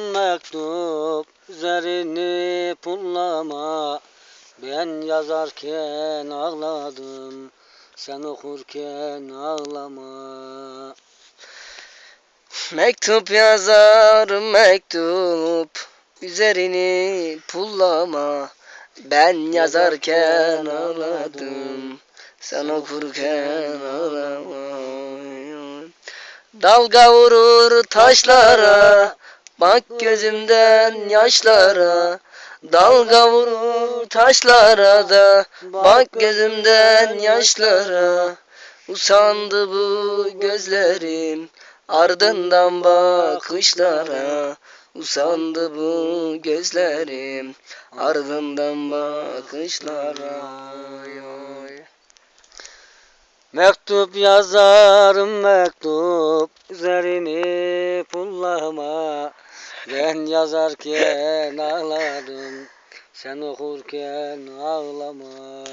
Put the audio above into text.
Mektup üzerini pullama. Ben yazarken ağladım Sen okurken ağlama. Mektup yazarım mektup Üzerini pullama. Ben yazarken ağladım Sen okurken ağlama. Dalga vurur taşlara Bak gözümden yaşlara Dalga vurur taşlara da. Bak gözümden yaşlara Usandı bu gözlerim. Ardından bakışlara Usandı bu gözlerim. Ardından bakışlara. Mektup yazarım mektup Üzerini Ben yazarken ağladım Sen okurken ağlama